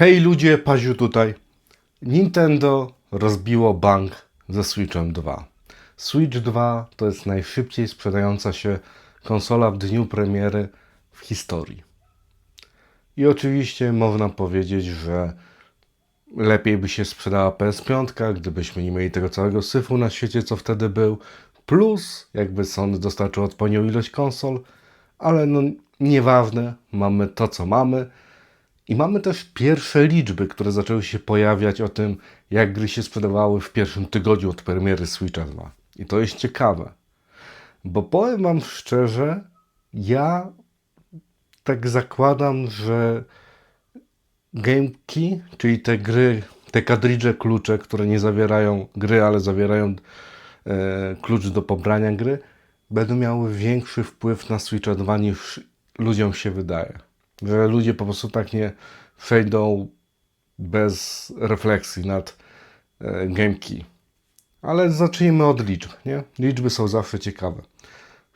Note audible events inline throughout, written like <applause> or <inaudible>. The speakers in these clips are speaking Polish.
Hej ludzie, Paziu tutaj. Nintendo rozbiło bank ze Switchem 2. Switch 2 to jest najszybciej sprzedająca się konsola w dniu premiery w historii. I oczywiście można powiedzieć, że lepiej by się sprzedała PS5, gdybyśmy nie mieli tego całego syfu na świecie, co wtedy był. Plus, jakby Sony dostarczył odpowiednią ilość konsol, ale no nieważne, mamy to, co mamy. I mamy też pierwsze liczby, które zaczęły się pojawiać o tym, jak gry się sprzedawały w pierwszym tygodniu od premiery Switcha 2. I to jest ciekawe, bo powiem Wam szczerze, ja tak zakładam, że GameKey, czyli te gry, te kadridże klucze, które nie zawierają gry, ale zawierają e, klucz do pobrania gry, będą miały większy wpływ na Switcha 2 niż ludziom się wydaje. Że ludzie po prostu tak nie przejdą bez refleksji nad e, GameKey. Ale zacznijmy od liczb, nie? Liczby są zawsze ciekawe.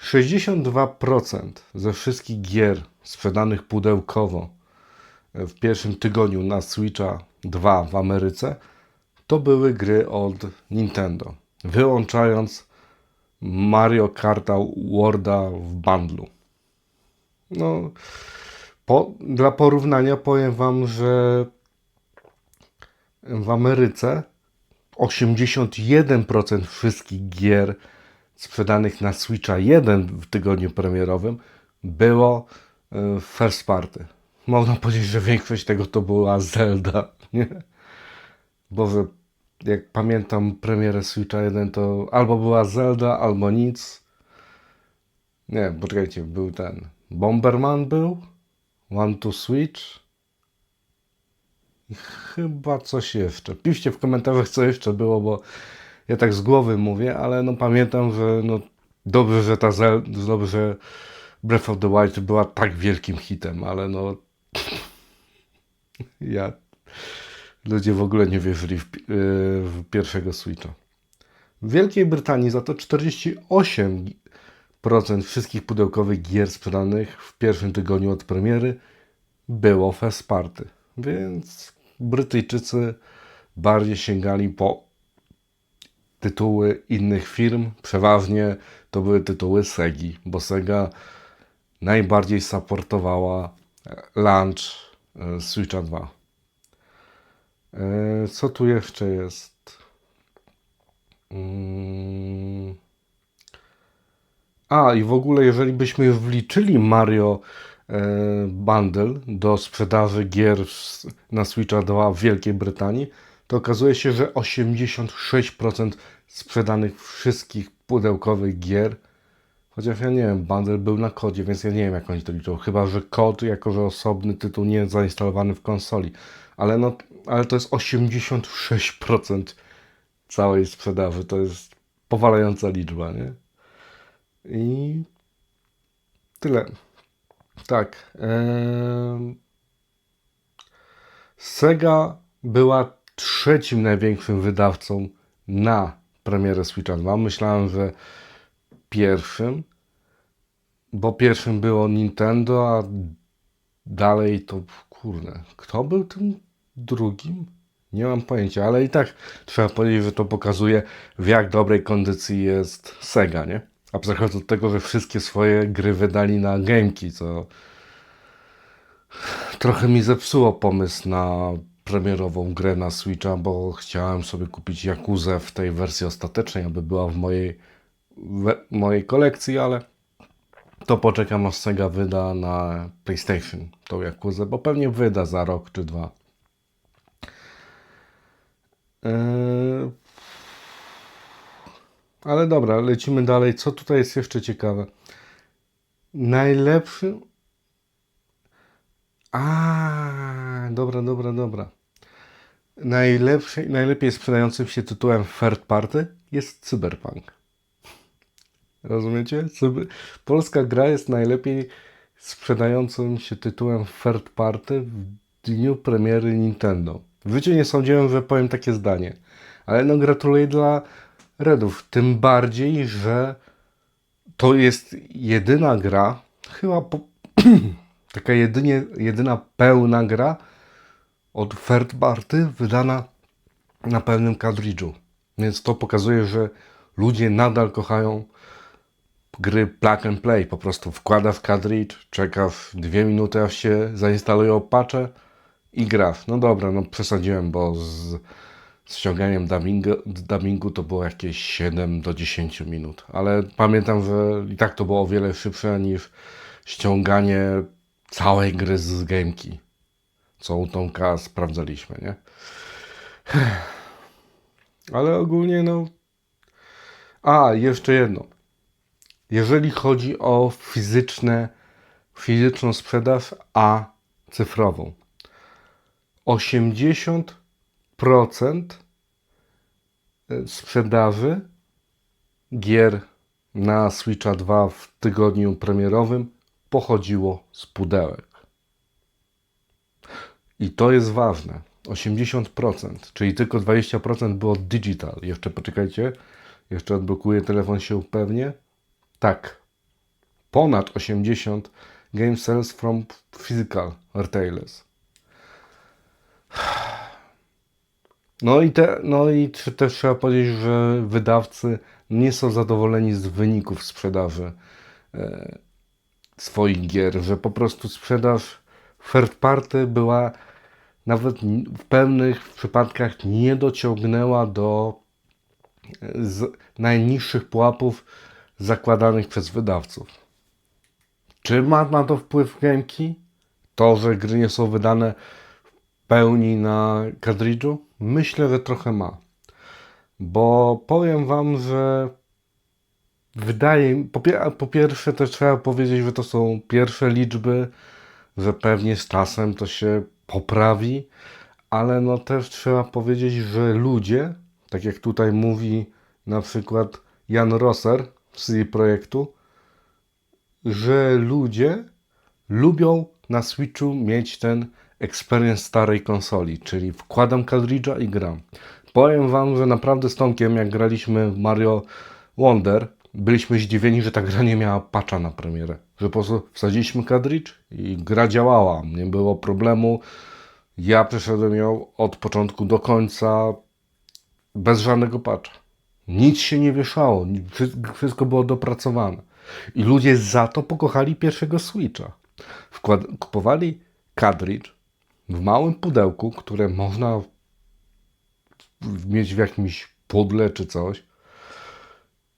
62% ze wszystkich gier sprzedanych pudełkowo w pierwszym tygodniu na Switcha 2 w Ameryce to były gry od Nintendo, wyłączając Mario Karta Worlda w bundlu. No, po, dla porównania powiem Wam, że w Ameryce 81% wszystkich gier sprzedanych na Switcha 1 w tygodniu premierowym było e, first party. Można powiedzieć, że większość tego to była Zelda, <laughs> nie? Bo że jak pamiętam premierę Switcha 1 to albo była Zelda, albo nic. Nie, poczekajcie, był ten. Bomberman był? One to Switch? I chyba coś jeszcze. Piszcie w komentarzach, co jeszcze było, bo ja tak z głowy mówię, ale no pamiętam, że no dobrze, że ta dobrze, że Breath of the Wild była tak wielkim hitem, ale no <laughs> ja ludzie w ogóle nie wierzyli w, yy, w pierwszego Switcha. W Wielkiej Brytanii za to 48% wszystkich pudełkowych gier sprzedanych w pierwszym tygodniu od premiery było first party. Więc Brytyjczycy bardziej sięgali po tytuły innych firm. Przeważnie to były tytuły Segi, bo Sega najbardziej supportowała launch e, Switcha 2. E, Co tu jeszcze jest? Mm. A, i w ogóle, jeżeli byśmy wliczyli Mario Bundle do sprzedaży gier na Switcha 2 w Wielkiej Brytanii, to okazuje się, że 86% sprzedanych wszystkich pudełkowych gier, chociaż ja nie wiem, bundle był na kodzie, więc ja nie wiem, jak oni to liczą. Chyba, że kod jako, że osobny tytuł nie zainstalowany w konsoli. Ale, no, ale to jest 86% całej sprzedaży. To jest powalająca liczba, nie? I tyle. Tak. em, Sega była trzecim największym wydawcą na premierę Switcha 2. Myślałem, że pierwszym, bo pierwszym było Nintendo, a dalej to kurde, kto był tym drugim? Nie mam pojęcia, ale i tak trzeba powiedzieć, że to pokazuje w jak dobrej kondycji jest Sega, nie? Abstrahując od tego, że wszystkie swoje gry wydali na Gameki, co trochę mi zepsuło pomysł na premierową grę na Switcha, bo chciałem sobie kupić Jakuzę w tej wersji ostatecznej, aby była w mojej, mojej kolekcji, ale to poczekam aż Sega wyda na PlayStation tą Jakuzę, bo pewnie wyda za rok czy dwa. Eee, Ale dobra, lecimy dalej. Co tutaj jest jeszcze ciekawe? Najlepszy. A, dobra, dobra, dobra. Najlepszy, najlepiej sprzedającym się tytułem third party jest Cyberpunk. Rozumiecie? Polska gra jest najlepiej sprzedającym się tytułem third party w dniu premiery Nintendo. W życiu nie sądziłem, że powiem takie zdanie. Ale no gratuluję dla Redów. Tym bardziej, że to jest jedyna gra, chyba po, <clears throat> taka jedynie, jedyna pełna gra, od third party wydana na pewnym kadridżu. Więc to pokazuje, że ludzie nadal kochają gry plug and play. Po prostu wkładasz kadridż, czekasz dwie minuty, aż się zainstalują patche i grasz. No dobra, no przesadziłem, bo z, z ściąganiem dubbingu, dubbingu to było jakieś 7 do 10 minut. Ale pamiętam, że i tak to było o wiele szybsze niż ściąganie całej gry z gameki. Co u Tomka sprawdzaliśmy, nie? <sighs> Ale ogólnie no. A, jeszcze jedno. Jeżeli chodzi o fizyczne, fizyczną sprzedaż, a cyfrową. 80% sprzedaży gier na Switcha 2 w tygodniu premierowym pochodziło z pudełek. I to jest ważne. 80%, czyli tylko 20% było digital. Jeszcze poczekajcie, jeszcze odblokuję telefon się upewnię. Tak, ponad 80 game sales from physical retailers. No i, te, no i też trzeba powiedzieć, że wydawcy nie są zadowoleni z wyników sprzedaży e, swoich gier, że po prostu sprzedaż third party była nawet w pewnych przypadkach nie dociągnęła do e, najniższych pułapów zakładanych przez wydawców. Czy ma na to wpływ Gameki? To, że gry nie są wydane pełni na kadridżu? Myślę, że trochę ma. Bo powiem Wam, że wydaje mi, po, po pierwsze też trzeba powiedzieć, że to są pierwsze liczby, że pewnie z czasem to się poprawi, ale no też trzeba powiedzieć, że ludzie, tak jak tutaj mówi na przykład Jan Rosser z jej projektu, że ludzie lubią na Switchu mieć ten experience starej konsoli, czyli wkładam kadridża i gram. Powiem Wam, że naprawdę z Tomkiem, jak graliśmy w Mario Wonder, byliśmy zdziwieni, że ta gra nie miała patcha na premierę. Że po prostu wsadziliśmy kadridż i gra działała, nie było problemu. Ja przeszedłem ją od początku do końca bez żadnego patcha. Nic się nie wieszało, wszystko było dopracowane. I ludzie za to pokochali pierwszego Switcha. Wkład kupowali kadridż w małym pudełku, które można mieć w jakimś pudle czy coś.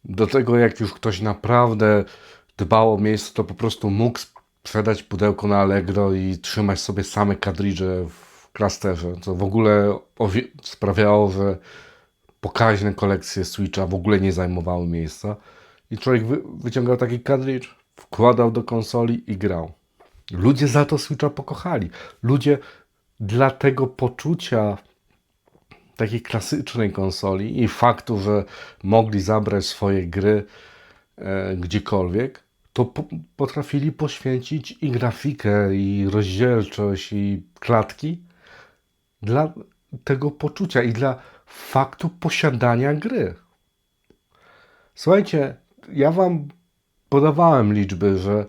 Do tego, jak już ktoś naprawdę dbał o miejsce, to po prostu mógł sprzedać pudełko na Allegro i trzymać sobie same kadridże w klasterze, co w ogóle sprawiało, że pokaźne kolekcje Switcha w ogóle nie zajmowały miejsca. I człowiek wy, wyciągał taki kadridż, wkładał do konsoli i grał. Ludzie za to Switcha pokochali. Ludzie dla tego poczucia takiej klasycznej konsoli i faktu, że mogli zabrać swoje gry e, gdziekolwiek, to po, potrafili poświęcić i grafikę, i rozdzielczość, i klatki dla tego poczucia i dla faktu posiadania gry. Słuchajcie, ja wam podawałem liczby, że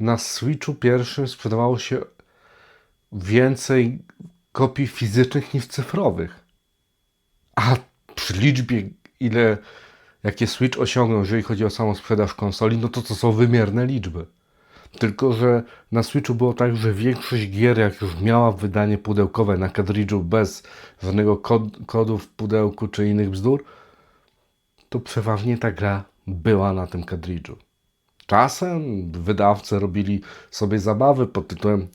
na Switchu pierwszym sprzedawało się więcej kopii fizycznych niż cyfrowych. A przy liczbie, ile jakie Switch osiągnął, jeżeli chodzi o samą sprzedaż konsoli, no to to są wymierne liczby. Tylko, że na Switchu było tak, że większość gier, jak już miała wydanie pudełkowe na kadridżu bez żadnego kod, kodu w pudełku czy innych bzdur, to przeważnie ta gra była na tym kadridżu. Czasem wydawcy robili sobie zabawy pod tytułem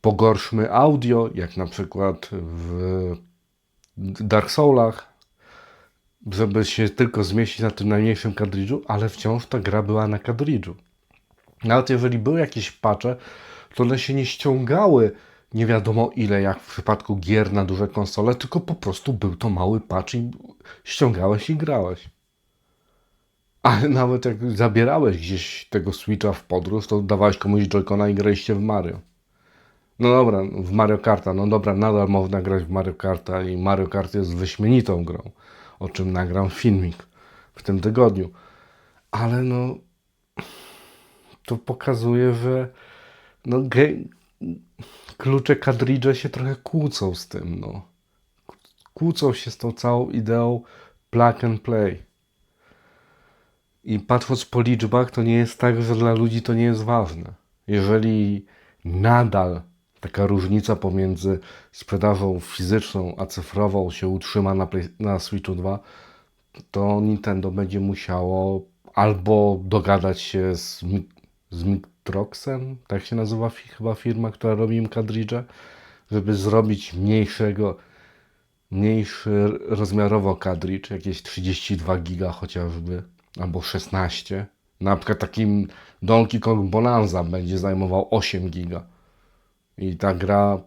pogorszmy audio, jak na przykład w Dark Soulach, żeby się tylko zmieścić na tym najmniejszym kadridżu, ale wciąż ta gra była na kadridżu. Nawet jeżeli były jakieś patche, to one się nie ściągały nie wiadomo ile, jak w przypadku gier na duże konsole, tylko po prostu był to mały patch i ściągałeś i grałeś. Ale nawet jak zabierałeś gdzieś tego Switcha w podróż, to dawałeś komuś Joy-Cona i graliście w Mario. No dobra, w Mario Karta, no dobra, nadal można grać w Mario Karta i Mario Kart jest wyśmienitą grą, o czym nagram filmik w tym tygodniu. Ale no, to pokazuje, że no, ge- klucze kadridże się trochę kłócą z tym, no. Kłócą się z tą całą ideą plug and play. I patrząc po liczbach, to nie jest tak, że dla ludzi to nie jest ważne. Jeżeli nadal taka różnica pomiędzy sprzedażą fizyczną a cyfrową się utrzyma na, Play- na Switchu 2, to Nintendo będzie musiało albo dogadać się z, z tak się nazywa chyba firma, która robi im kadridże, żeby zrobić mniejszego, mniejszy rozmiarowo kadridż, jakieś 32 giga chociażby, albo 16. Na przykład takim Donkey Kong Bonanza będzie zajmował 8 giga. I ta gra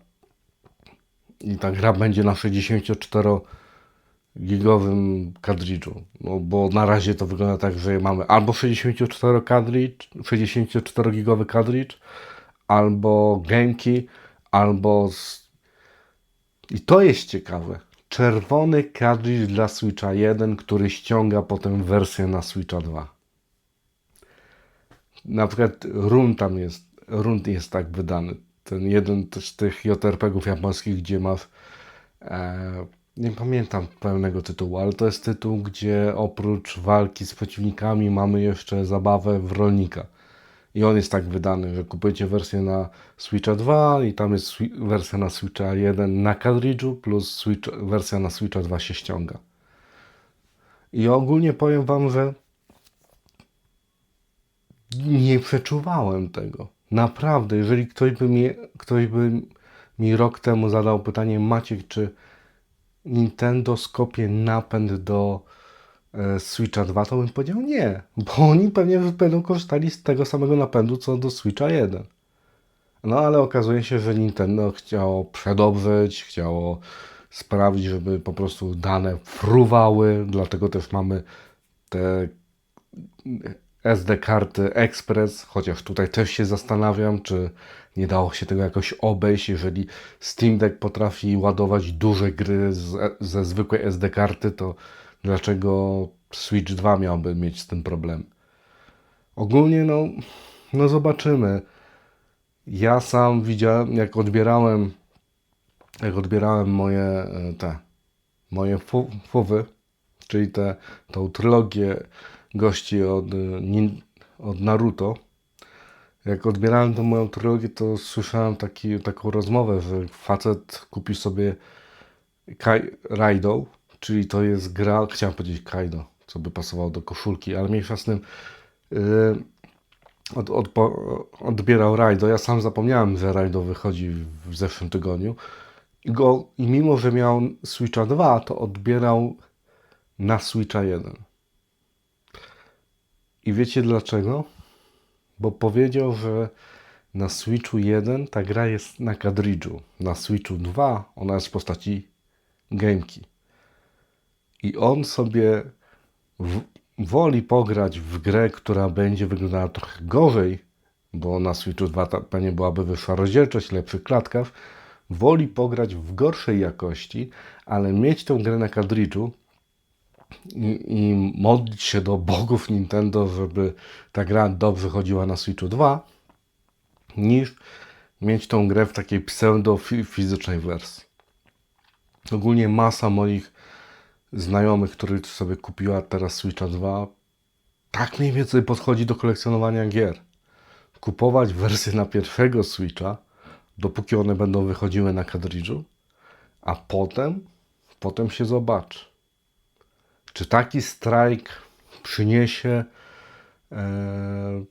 i ta gra będzie na 64 gigowym kadridżu. No, bo na razie to wygląda tak, że mamy albo 64 kadridż, 64 gigowy kadridż, albo GameKey, albo i to jest ciekawe. Czerwony kadridż dla Switcha 1, który ściąga potem wersję na Switcha 2. Na przykład run tam jest, run jest tak wydany. Ten jeden z tych JRPG-ów japońskich, gdzie masz e, nie pamiętam pełnego tytułu, ale to jest tytuł, gdzie oprócz walki z przeciwnikami mamy jeszcze zabawę w rolnika. I on jest tak wydany, że kupujecie wersję na Switcha 2 i tam jest wersja na Switcha 1 na kadridżu plus Switch, wersja na Switcha 2 się ściąga. I ogólnie powiem Wam, że nie przeczuwałem tego. Naprawdę, jeżeli ktoś by mi, ktoś by mi rok temu zadał pytanie, Maciek, czy Nintendo skopie napęd do Switcha 2, to bym powiedział nie, bo <laughs> oni pewnie będą korzystali z tego samego napędu, co do Switcha 1. No ale okazuje się, że Nintendo chciało przedobrzyć, chciało sprawić, żeby po prostu dane fruwały, dlatego też mamy te SD karty Express, chociaż tutaj też się zastanawiam, czy nie dało się tego jakoś obejść, jeżeli Steam Deck potrafi ładować duże gry z, ze zwykłej SD karty, to dlaczego Switch 2 miałby mieć z tym problem? Ogólnie no, no zobaczymy. Ja sam widziałem, jak odbierałem jak odbierałem moje e, te moje fu- fuwy, czyli te, tą trylogię gości od, e, nin, od Naruto. Jak odbierałem tą moją trylogię, to słyszałem taki, taką rozmowę, że facet kupił sobie Kai, Raido, czyli to jest gra, chciałem powiedzieć Kaido, co by pasowało do koszulki, ale mniejsza z tym yy, od, od, odbierał Raido. Ja sam zapomniałem, że Raido wychodzi w zeszłym tygodniu. I, go, I mimo, że miał Switcha 2, to odbierał na Switcha 1. I wiecie dlaczego? Bo powiedział, że na Switchu 1 ta gra jest na kadridżu. Na Switchu 2 ona jest w postaci gameki. I on sobie w, woli pograć w grę, która będzie wyglądała trochę gorzej, bo na Switchu 2 ta pewnie byłaby wyższa rozdzielczość, lepszy klatkarz, woli pograć w gorszej jakości, ale mieć tę grę na kadridżu i, i modlić się do bogów Nintendo, żeby ta gra dobrze chodziła na Switchu 2, niż mieć tą grę w takiej pseudo-fizycznej wersji. Ogólnie masa moich znajomych, których sobie kupiła teraz Switcha 2, tak mniej więcej podchodzi do kolekcjonowania gier. Kupować wersję na pierwszego Switcha, dopóki one będą wychodziły na kadridżu, a potem, potem się zobaczy. Czy taki strajk przyniesie e,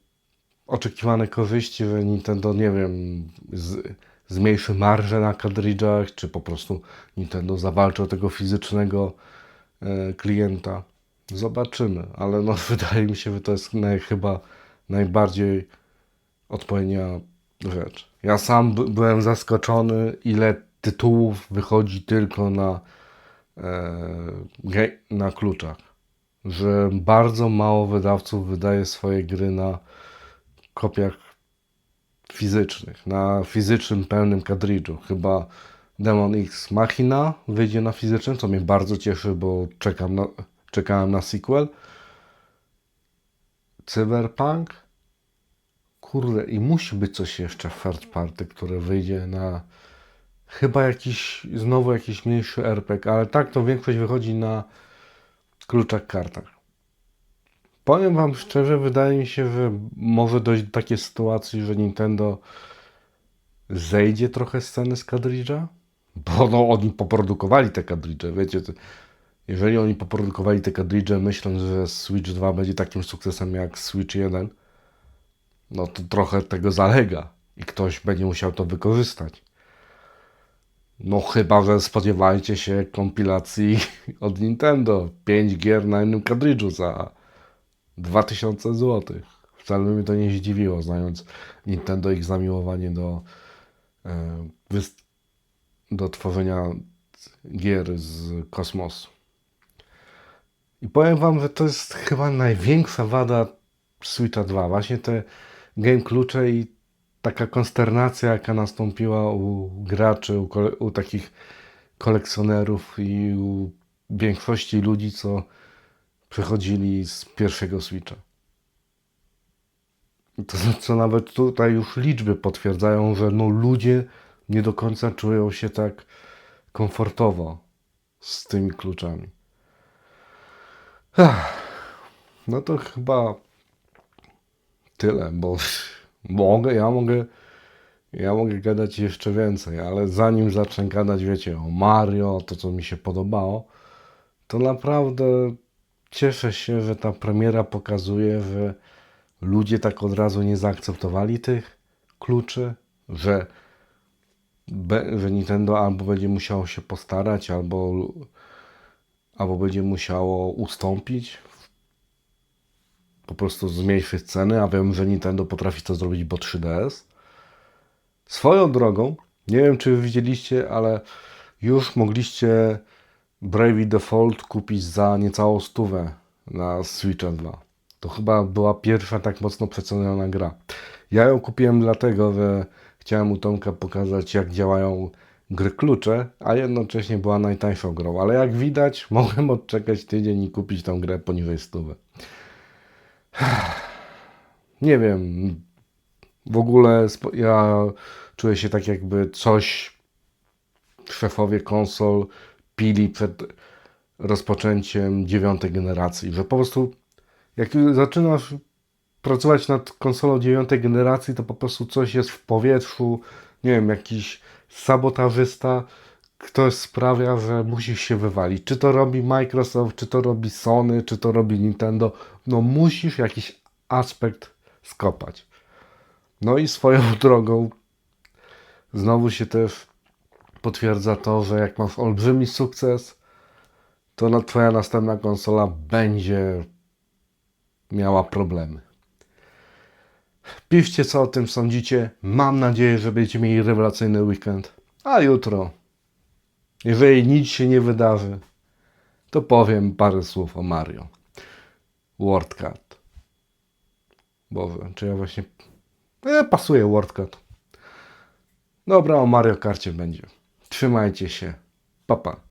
oczekiwane korzyści, że Nintendo, nie wiem, z, zmniejszy marżę na kadridżach, czy po prostu Nintendo zawalczy o tego fizycznego klienta. Zobaczymy, ale no, <laughs> wydaje mi się, że to jest naj, chyba najbardziej odpowiednia rzecz. Ja sam by, byłem zaskoczony, ile tytułów wychodzi tylko na, e, na kluczach. Że bardzo mało wydawców wydaje swoje gry na kopiach fizycznych, na fizycznym pełnym kadridżu. Chyba Demon X Machina wyjdzie na fizycznym, co mnie bardzo cieszy, bo czekam na, czekałem na sequel. Cyberpunk? kurde, i musi być coś jeszcze w third party, które wyjdzie na chyba jakiś, znowu jakiś mniejszy RPG, ale tak to większość wychodzi na kluczach kartach. Powiem Wam szczerze, wydaje mi się, że może dojść do takiej sytuacji, że Nintendo zejdzie trochę sceny z kadridża, bo no, oni poprodukowali te kadridże, wiecie, to, jeżeli oni poprodukowali te kadridże myśląc, że Switch 2 będzie takim sukcesem jak Switch 1, no to trochę tego zalega i ktoś będzie musiał to wykorzystać. No chyba, że spodziewajcie się kompilacji <laughs> od Nintendo. 5 gier na jednym kadridżu za 2000 zł. Wcale by mnie to nie zdziwiło, znając Nintendo ich zamiłowanie do, e, do tworzenia gier z kosmosu. I powiem Wam, że to jest chyba największa wada Switcha 2. Właśnie te game klucze i taka konsternacja, jaka nastąpiła u graczy, u, kole- u takich kolekcjonerów i u większości ludzi, co przechodzili z pierwszego Switcha. To, co nawet tutaj już liczby potwierdzają, że no ludzie nie do końca czują się tak komfortowo z tymi kluczami. No to chyba tyle, bo <laughs> mogę, ja mogę, ja mogę gadać jeszcze więcej, ale zanim zacznę gadać, wiecie, o Mario, to co mi się podobało, to naprawdę cieszę się, że ta premiera pokazuje, że ludzie tak od razu nie zaakceptowali tych kluczy, że, że Nintendo albo będzie musiało się postarać, albo, albo będzie musiało ustąpić, po prostu zmniejszyć ceny, a wiem, że Nintendo potrafi to zrobić, bo 3DS. Swoją drogą, nie wiem czy widzieliście, ale już mogliście Bravely Default kupić za niecałą stówę na Switcha 2. To chyba była pierwsza tak mocno przeceniona gra. Ja ją kupiłem dlatego, że chciałem u Tomka pokazać jak działają gry klucze, a jednocześnie była najtańszą grą. Ale jak widać, <laughs> mogłem odczekać tydzień i kupić tą grę poniżej stówy. <sighs> Nie wiem. W ogóle ja czuję się tak, jakby coś szefowie konsol pili przed rozpoczęciem dziewiątej generacji. Że po prostu, jak zaczynasz pracować nad konsolą dziewiątej generacji, to po prostu coś jest w powietrzu. Nie wiem, jakiś sabotażysta. Ktoś sprawia, że musisz się wywalić. Czy to robi Microsoft, czy to robi Sony, czy to robi Nintendo. No musisz jakiś aspekt skopać. No i swoją <laughs> drogą znowu się też potwierdza to, że jak masz olbrzymi sukces, to na twoja następna konsola będzie miała problemy. Piszcie, co o tym sądzicie. Mam nadzieję, że będziecie mieli rewelacyjny weekend. A jutro, jeżeli nic się nie wydarzy, to powiem parę słów o Mario. WordCard. Boże, czy ja właśnie... E, pasuje WordCard. Dobra, o Mario Karcie będzie. Trzymajcie się. Pa, pa.